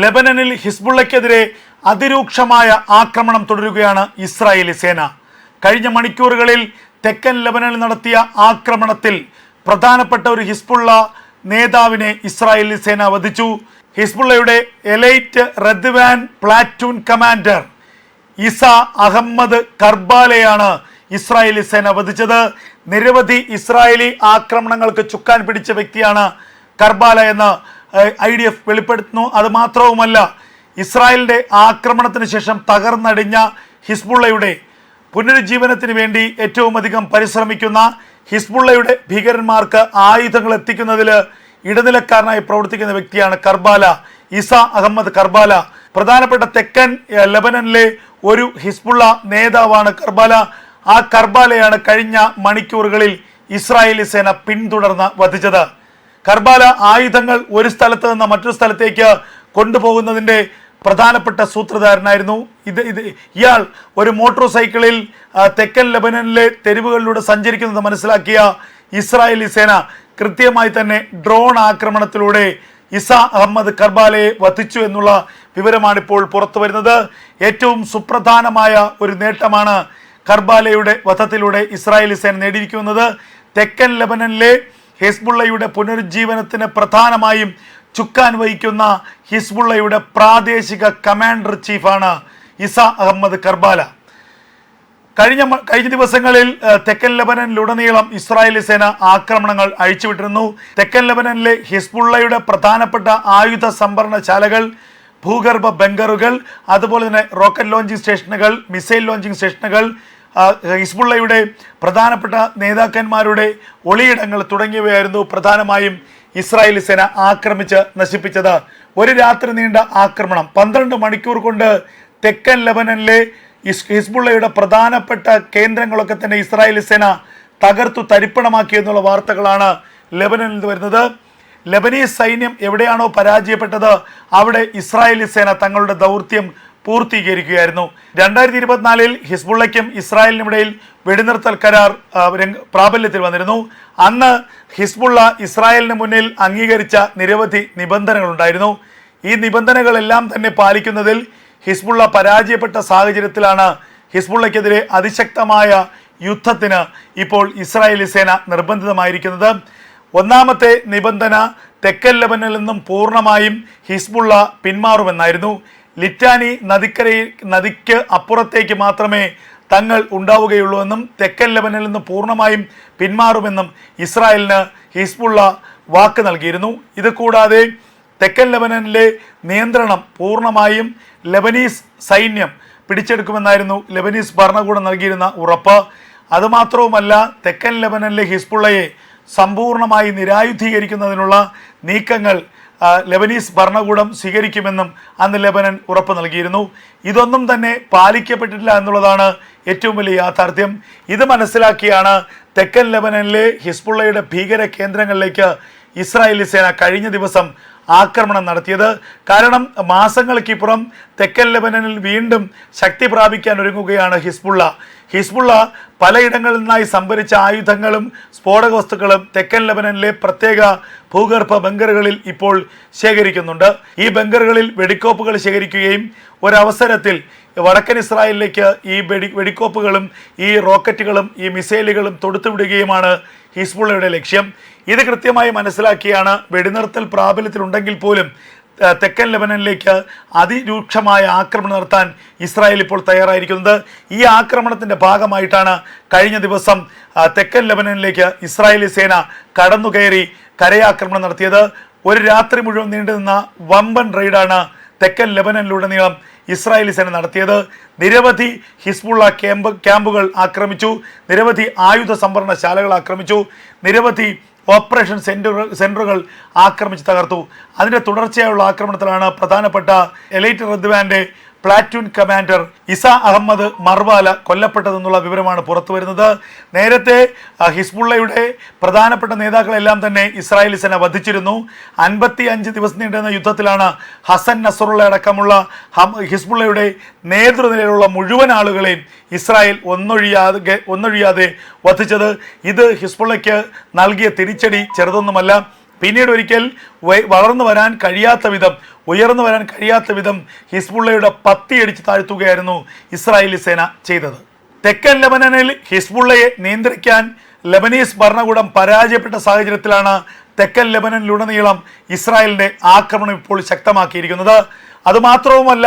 ലെബനനിൽ ഹിസ്ബുള്ളയ്ക്കെതിരെ അതിരൂക്ഷമായ ആക്രമണം തുടരുകയാണ് ഇസ്രായേലി സേന. കഴിഞ്ഞ മണിക്കൂറുകളിൽ തെക്കൻ ലെബനനിൽ നടത്തിയ ആക്രമണത്തിൽ പ്രധാനപ്പെട്ട ഒരു ഹിസ്ബുള്ള നേതാവിനെ ഇസ്രായേലി സേന വധിച്ചു. ഹിസ്ബുള്ളയുടെ elite Radwan platoon commander Isa Ahmed കർബാലയാണ് Israeli സേന വധിച്ചത്. നിരവധി ഇസ്രായേലി ആക്രമണങ്ങൾക്ക് ചുക്കാൻ പിടിച്ച വ്യക്തിയാണ് കർബാല എന്ന് ഐ ഡി എഫ് വെളിപ്പെടുത്തുന്നു. അത് മാത്രവുമല്ല ഇസ്രായേലിന്റെ ആക്രമണത്തിന് ശേഷം തകർന്നടിഞ്ഞ ഹിസ്ബുള്ളയുടെ പുനരുജ്ജീവനത്തിന് വേണ്ടി ഏറ്റവും അധികം പരിശ്രമിക്കുന്ന ഹിസ്ബുള്ളയുടെ ഭീകരന്മാർക്ക് ആയുധങ്ങൾ എത്തിക്കുന്നതിൽ ഇടനിലക്കാരനായി പ്രവർത്തിക്കുന്ന വ്യക്തിയാണ് കർബാല ഇസ അഹമ്മദ് കർബാല. പ്രധാനപ്പെട്ട തെക്കൻ ലെബനനിലെ ഒരു ഹിസ്ബുള്ള നേതാവാണ് കർബാല. ആ കർബാലയാണ് കഴിഞ്ഞ മണിക്കൂറുകളിൽ ഇസ്രായേലി സേന പിന്തുടർന്ന് വധിച്ചത്. കർബാല ആയുധങ്ങൾ ഒരു സ്ഥലത്ത് നിന്ന് മറ്റൊരു സ്ഥലത്തേക്ക് കൊണ്ടുപോകുന്നതിന്റെ പ്രധാനപ്പെട്ട സൂത്രധാരനായിരുന്നു. ഇത് ഇത് ഇയാൾ ഒരു മോട്ടോർ സൈക്കിളിൽ തെക്കൻ ലെബനനിലെ തെരുവുകളിലൂടെ സഞ്ചരിക്കുന്നത് മനസ്സിലാക്കിയ ഇസ്രായേലി സേന കൃത്യമായി തന്നെ ഡ്രോൺ ആക്രമണത്തിലൂടെ ഇസ അഹമ്മദ് കർബാലയെ വധിച്ചു എന്നുള്ള വിവരമാണ് ഇപ്പോൾ പുറത്തു വരുന്നത്. ഏറ്റവും സുപ്രധാനമായ ഒരു നേട്ടമാണ് കർബാലയുടെ വധത്തിലൂടെ ഇസ്രായേലി സേന നേടിയിരിക്കുന്നത്. തെക്കൻ ലെബനനിലെ ഹിസ്ബുള്ളയുടെ പുനരുജ്ജീവനത്തിന് പ്രധാനമായും ചുക്കാൻ വഹിക്കുന്ന ഹിസ്ബുള്ളയുടെ പ്രാദേശിക കമാൻഡർ ചീഫാണ് ഇസ അഹമ്മദ് കർബാല. കഴിഞ്ഞ കഴിഞ്ഞ ദിവസങ്ങളിൽ തെക്കൻ ലബനനിലുടനീളം ഇസ്രായേലി സേന ആക്രമണങ്ങൾ അഴിച്ചുവിട്ടിരുന്നു. തെക്കൻ ലബനനിലെ ഹിസ്ബുള്ളയുടെ പ്രധാനപ്പെട്ട ആയുധ സംഭരണശാലകൾ ഭൂഗർഭ ബങ്കറുകൾ അതുപോലെ തന്നെ റോക്കറ്റ് ലോഞ്ചിങ് സ്റ്റേഷനുകൾ മിസൈൽ ലോഞ്ചിങ് സ്റ്റേഷനുകൾ ഹിസ്ബുള്ളയുടെ പ്രധാനപ്പെട്ട നേതാക്കന്മാരുടെ ഒളിയിടങ്ങൾ തുടങ്ങിയവയായിരുന്നു പ്രധാനമായും ഇസ്രായേൽ സേന ആക്രമിച്ച് നശിപ്പിച്ചത്. ഒരു രാത്രി നീണ്ട ആക്രമണം. പന്ത്രണ്ട് മണിക്കൂർ കൊണ്ട് തെക്കൻ ലെബനനിലെ ഹിസ്ബുള്ളയുടെ പ്രധാനപ്പെട്ട കേന്ദ്രങ്ങളൊക്കെ തന്നെ ഇസ്രായേൽ സേന തകർത്തു തരിപ്പണമാക്കി എന്നുള്ള വാർത്തകളാണ് ലെബനനിൽ നിന്ന് വരുന്നത്. ലബനീസ് സൈന്യം എവിടെയാണോ പരാജയപ്പെട്ടത് അവിടെ ഇസ്രായേലി സേന തങ്ങളുടെ ദൗത്യം പൂർത്തീകരിക്കുകയായിരുന്നു. രണ്ടായിരത്തി ഇരുപത്തിനാലിൽ ഹിസ്ബുള്ളയ്ക്കും ഇസ്രായേലിനും ഇടയിൽ വെടിനിർത്തൽ കരാർ പ്രാബല്യത്തിൽ വന്നിരുന്നു. അന്ന് ഹിസ്ബുള്ള ഇസ്രായേലിന് മുന്നിൽ അംഗീകരിച്ച നിരവധി നിബന്ധനകളുണ്ടായിരുന്നു. ഈ നിബന്ധനകളെല്ലാം തന്നെ പാലിക്കുന്നതിൽ ഹിസ്ബുള്ള പരാജയപ്പെട്ട സാഹചര്യത്തിലാണ് ഹിസ്ബുള്ളയ്ക്കെതിരെ അതിശക്തമായ യുദ്ധത്തിന് ഇപ്പോൾ ഇസ്രായേലി സേന നിർബന്ധിതമായിരിക്കുന്നത്. ഒന്നാമത്തെ നിബന്ധന തെക്കൻ ലബനിൽ നിന്നും പൂർണമായും ഹിസ്ബുള്ള പിന്മാറുമെന്നായിരുന്നു. ലിറ്റാനി നദിക്കരയിൽ നദിക്ക് അപ്പുറത്തേക്ക് മാത്രമേ തങ്ങൾ ഉണ്ടാവുകയുള്ളൂ എന്നും തെക്കൻ ലെബനിൽ നിന്ന് പൂർണമായും പിന്മാറുമെന്നും ഇസ്രായേലിന് ഹിസ്ബുള്ള വാക്ക് നൽകിയിരുന്നു. ഇത് കൂടാതെ തെക്കൻ ലെബനനിലെ നിയന്ത്രണം പൂർണമായും ലെബനീസ് സൈന്യം പിടിച്ചെടുക്കുമെന്നായിരുന്നു ലെബനീസ് ഭരണകൂടം നൽകിയിരുന്ന ഉറപ്പ്. അതുമാത്രവുമല്ല തെക്കൻ ലെബനനിലെ ഹിസ്ബുള്ളയെ സമ്പൂർണമായി നിരായുധീകരിക്കുന്നതിനുള്ള നീക്കങ്ങൾ ലെബനീസ് ഭരണകൂടം സ്വീകരിക്കുമെന്നും അന്ന് ലെബനൻ ഉറപ്പ് നൽകിയിരുന്നു. ഇതൊന്നും തന്നെ പാലിക്കപ്പെട്ടിട്ടില്ല എന്നുള്ളതാണ് ഏറ്റവും വലിയ യാഥാർത്ഥ്യം. ഇത് മനസ്സിലാക്കിയാണ് തെക്കൻ ലെബനനിലെ ഹിസ്ബുള്ളയുടെ ഭീകര കേന്ദ്രങ്ങളിലേക്ക് ഇസ്രായേലി സേന കഴിഞ്ഞ ദിവസം ആക്രമണം നടത്തിയത്. കാരണം മാസങ്ങൾക്കിപ്പുറം തെക്കൻ ലെബനനിൽ വീണ്ടും ശക്തി പ്രാപിക്കാൻ ഒരുങ്ങുകയാണ് ഹിസ്ബുള്ള. ഹിസ്ബുള്ള പലയിടങ്ങളിൽ നിന്നായി സംഭരിച്ച ആയുധങ്ങളും സ്ഫോടക വസ്തുക്കളും തെക്കൻ ലെബനനിലെ പ്രത്യേക ഭൂഗർഭ ബങ്കറുകളിൽ ഇപ്പോൾ ശേഖരിക്കുന്നുണ്ട്. ഈ ബങ്കറുകളിൽ വെടിക്കോപ്പുകൾ ശേഖരിക്കുകയും ഒരവസരത്തിൽ വടക്കൻ ഇസ്രായേലിലേക്ക് ഈ വെടി വെടിക്കോപ്പുകളും ഈ റോക്കറ്റുകളും ഈ മിസൈലുകളും തൊടുത്തുവിടുകയുമാണ് ഹിസ്ബുള്ളയുടെ ലക്ഷ്യം. ഇത് കൃത്യമായി മനസ്സിലാക്കിയാണ് വെടിനിർത്തൽ പ്രാബല്യത്തിലുണ്ടെങ്കിൽ പോലും തെക്കൻ ലെബനനിലേക്ക് അതിരൂക്ഷമായ ആക്രമണം നടത്താൻ ഇസ്രായേൽ ഇപ്പോൾ തയ്യാറായിരിക്കുന്നത്. ഈ ആക്രമണത്തിന്റെ ഭാഗമായിട്ടാണ് കഴിഞ്ഞ ദിവസം തെക്കൻ ലെബനനിലേക്ക് ഇസ്രായേലി സേന കടന്നുകയറി കരയാക്രമണം നടത്തിയത്. ഒരു രാത്രി മുഴുവൻ നീണ്ടുനിന്ന വമ്പൻ റെയ്ഡാണ് തെക്കൻ ലെബനനിലുടനീളം ഇസ്രായേലി സേന നടത്തിയത്. നിരവധി ഹിസ്ബുള്ള ക്യാമ്പ് ക്യാമ്പുകൾ ആക്രമിച്ചു. നിരവധി ആയുധ സംഭരണശാലകൾ ആക്രമിച്ചു. നിരവധി ഓപ്പറേഷൻ സെന്ററുകൾ സെന്ററുകൾ ആക്രമിച്ച് തകർത്തു. അതിന്റെ തുടർച്ചയായുള്ള ആക്രമണത്തിലാണ് പ്രധാനപ്പെട്ട elite റദ്വാന്റെ platoon commander Isa Ahmed Marwala കൊല്ലപ്പെട്ടതെന്നുള്ള വിവരമാണ് പുറത്തു വരുന്നത്. നേരത്തെ ഹിസ്ബുള്ളയുടെ പ്രധാനപ്പെട്ട നേതാക്കളെല്ലാം തന്നെ ഇസ്രായേലി സേന വധിച്ചിരുന്നു. അൻപത്തി അഞ്ച് ദിവസം നീണ്ടുന്ന യുദ്ധത്തിലാണ് ഹസൻ നസറുള്ള അടക്കമുള്ള ഹിസ്ബുള്ളയുടെ നേതൃനിലയിലുള്ള മുഴുവൻ ആളുകളെയും ഇസ്രായേൽ ഒന്നൊഴിയാതെ ഒന്നൊഴിയാതെ വധിച്ചത്. ഇത് ഹിസ്ബുള്ളയ്ക്ക് നൽകിയ തിരിച്ചടി ചെറുതൊന്നുമല്ല. പിന്നീട് ഒരിക്കൽ വളർന്നു വരാൻ കഴിയാത്ത വിധം ഉയർന്നു വരാൻ കഴിയാത്ത വിധം ഹിസ്ബുള്ളയുടെ പത്തിയടിച്ച് താഴ്ത്തുകയായിരുന്നു ഇസ്രായേലി സേന ചെയ്തത്. തെക്കൻ ലെബനനിൽ ഹിസ്ബുള്ളയെ നിയന്ത്രിക്കാൻ ലെബനീസ് ഭരണകൂടം പരാജയപ്പെട്ട സാഹചര്യത്തിലാണ് തെക്കൻ ലെബനനിലുടനീളം ഇസ്രായേലിന്റെ ആക്രമണം ഇപ്പോൾ ശക്തമാക്കിയിരിക്കുന്നത്. അതുമാത്രവുമല്ല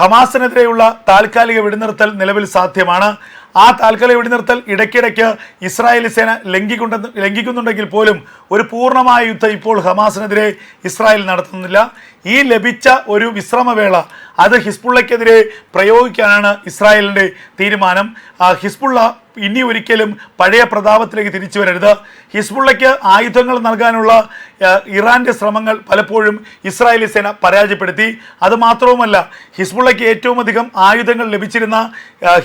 ഹമാസിനെതിരെയുള്ള താൽക്കാലിക വെടിനിർത്തൽ നിലവിൽ സാധ്യമാണ്. ആ താൽക്കാലിക വെടിനിർത്തൽ ഇടയ്ക്കിടയ്ക്ക് ഇസ്രായേലി സേന ലംഘിക്കുണ്ടെന്ന് ലംഘിക്കുന്നുണ്ടെങ്കിൽ പോലും ഒരു പൂർണമായ യുദ്ധം ഇപ്പോൾ ഹമാസിനെതിരെ ഇസ്രായേൽ നടത്തുന്നില്ല. ഈ ലഭിച്ച ഒരു വിശ്രമവേള അത് ഹിസ്ബുള്ളയ്ക്കെതിരെ പ്രയോഗിക്കാനാണ് ഇസ്രായേലിന്റെ തീരുമാനം. ഹിസ്ബുള്ള ഇനി ഒരിക്കലും പഴയ പ്രതാപത്തിലേക്ക് തിരിച്ചു വരരുത്. ഹിസ്ബുള്ളയ്ക്ക് ആയുധങ്ങൾ നൽകാനുള്ള ഇറാന്റെ ശ്രമങ്ങൾ പലപ്പോഴും ഇസ്രായേലി സേന പരാജയപ്പെടുത്തി. അതുമാത്രവുമല്ല ഹിസ്ബുള്ളയ്ക്ക് ഏറ്റവും അധികം ആയുധങ്ങൾ ലഭിച്ചിരുന്ന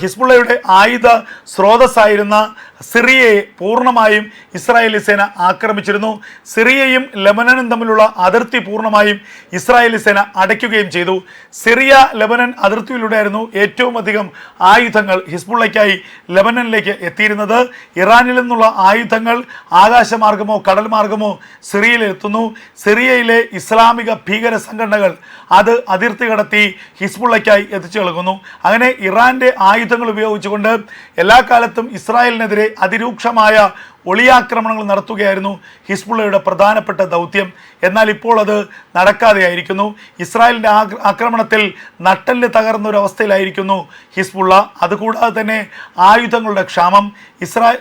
ഹിസ്ബുള്ളയുടെ ആയുധ സ്രോതസ്സായിരുന്ന സിറിയയെ പൂർണമായും ഇസ്രായേലി സേന ആക്രമിച്ചിരുന്നു. സിറിയയും ലെബനനും തമ്മിലുള്ള അതിർത്തി പൂർണമായും ഇസ്രായേലി സേന അടയ്ക്കുകയും ചെയ്തു. സിറിയ ലെബനൻ അതിർത്തിയിലൂടെയായിരുന്നു ഏറ്റവും അധികം ആയുധങ്ങൾ ഹിസ്ബുള്ളയ്ക്കായി ലെബനനിലേക്ക് എത്തിയിരുന്നത്. ഇറാനിൽ നിന്നുള്ള ആയുധങ്ങൾ ആകാശമാർഗമോ കടൽ മാർഗമോ സിറിയയിൽ എത്തുന്നു. സിറിയയിലെ ഇസ്ലാമിക ഭീകര സംഘടനകൾ അത് അതിർത്തി കടത്തി ഹിസ്ബുള്ളയ്ക്കായി എത്തിച്ചു നൽകുന്നു അങ്ങനെ ഇറാന്റെ ആയുധങ്ങൾ ഉപയോഗിച്ചുകൊണ്ട് എല്ലാ കാലത്തും ഇസ്രായേലിനെതിരെ അതിരൂക്ഷമായ ഒളിയാക്രമണങ്ങൾ നടത്തുകയായിരുന്നു ഹിസ്ബുള്ളയുടെ പ്രധാനപ്പെട്ട ദൗത്യം. എന്നാൽ ഇപ്പോൾ അത് നടക്കാതെയായിരിക്കുന്നു. ഇസ്രായേലിന്റെ ആക്രമണത്തിൽ നട്ടൽ തകർന്ന ഒരു അവസ്ഥയിലായിരിക്കുന്നു ഹിസ്ബുള്ള. അതുകൂടാതെ തന്നെ ആയുധങ്ങളുടെ ക്ഷാമം. ഇസ്രായേൽ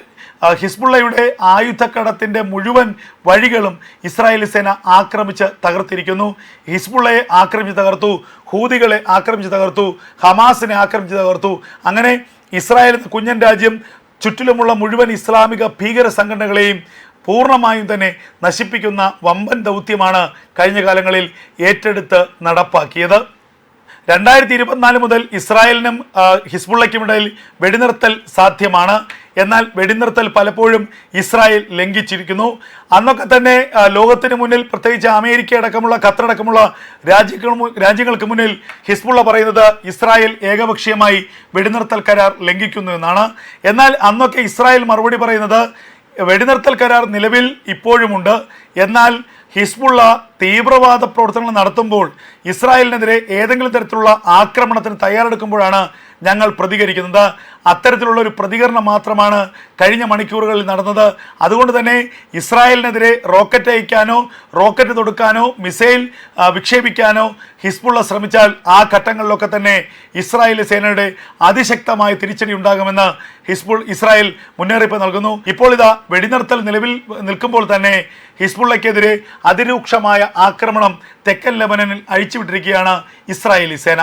ഹിസ്ബുള്ളയുടെ ആയുധക്കടത്തിന്റെ മുഴുവൻ വഴികളും ഇസ്രായേലി സേന ആക്രമിച്ച് തകർത്തിരിക്കുന്നു. ഹിസ്ബുള്ളയെ ആക്രമിച്ച് തകർത്തു. ഹൂതികളെ ആക്രമിച്ച് തകർത്തു. ഹമാസിനെ ആക്രമിച്ച് തകർത്തു. അങ്ങനെ ഇസ്രായേൽ കുഞ്ഞൻ രാജ്യം ചുറ്റിലുമുള്ള മുഴുവൻ ഇസ്ലാമിക ഭീകര സംഘടനകളെയും പൂർണമായും തന്നെ നശിപ്പിക്കുന്ന വമ്പൻ ദൗത്യമാണ് കഴിഞ്ഞ കാലങ്ങളിൽ ഏറ്റെടുത്ത് നടപ്പാക്കിയത്. രണ്ടായിരത്തി ഇരുപത്തിനാല് മുതൽ ഇസ്രായേലിനും ഹിസ്ബുള്ളയ്ക്കും ഇടയിൽ വെടിനിർത്തൽ സാധ്യമാണ്. എന്നാൽ വെടിനിർത്തൽ പലപ്പോഴും ഇസ്രായേൽ ലംഘിച്ചിരിക്കുന്നു. അന്നൊക്കെ തന്നെ ലോകത്തിന് മുന്നിൽ പ്രത്യേകിച്ച് അമേരിക്ക അടക്കമുള്ള ഖത്തറടക്കമുള്ള രാജ്യങ്ങൾ രാജ്യങ്ങൾക്ക് മുന്നിൽ ഹിസ്ബുള്ള പറയുന്നത് ഇസ്രായേൽ ഏകപക്ഷീയമായി വെടിനിർത്തൽ കരാർ ലംഘിക്കുന്നു എന്നാണ്. എന്നാൽ അന്നൊക്കെ ഇസ്രായേൽ മറുപടി പറയുന്നത് വെടിനിർത്തൽ കരാർ നിലവിൽ ഇപ്പോഴുമുണ്ട്. എന്നാൽ ഹിസ്ബുള്ള തീവ്രവാദ പ്രവർത്തനങ്ങൾ നടത്തുമ്പോൾ ഇസ്രായേലിനെതിരെ ഏതെങ്കിലും തരത്തിലുള്ള ആക്രമണത്തിന് തയ്യാറെടുക്കുമ്പോഴാണ് ഞങ്ങൾ പ്രതികരിക്കുന്നത്. അത്തരത്തിലുള്ള ഒരു പ്രതികരണം മാത്രമാണ് കഴിഞ്ഞ മണിക്കൂറുകളിൽ നടന്നത്. അതുകൊണ്ട് തന്നെ ഇസ്രായേലിനെതിരെ റോക്കറ്റ് അയക്കാനോ റോക്കറ്റ് തൊടുക്കാനോ മിസൈൽ വിക്ഷേപിക്കാനോ ഹിസ്ബുള്ള ശ്രമിച്ചാൽ ആ ഘട്ടങ്ങളിലൊക്കെ തന്നെ ഇസ്രായേലി സേനയുടെ അതിശക്തമായ തിരിച്ചടി ഉണ്ടാകുമെന്ന് ഹിസ്ബുൾ ഇസ്രായേൽ മുന്നറിയിപ്പ് നൽകുന്നു. ഇപ്പോൾ ഇതാ വെടിനിർത്തൽ നിലവിൽ നിൽക്കുമ്പോൾ തന്നെ ഹിസ്ബുള്ളയ്ക്കെതിരെ അതിരൂക്ഷമായ ആക്രമണം തെക്കൻ ലെബനനിൽ അഴിച്ചുവിട്ടിരിക്കുകയാണ് ഇസ്രായേലി സേന.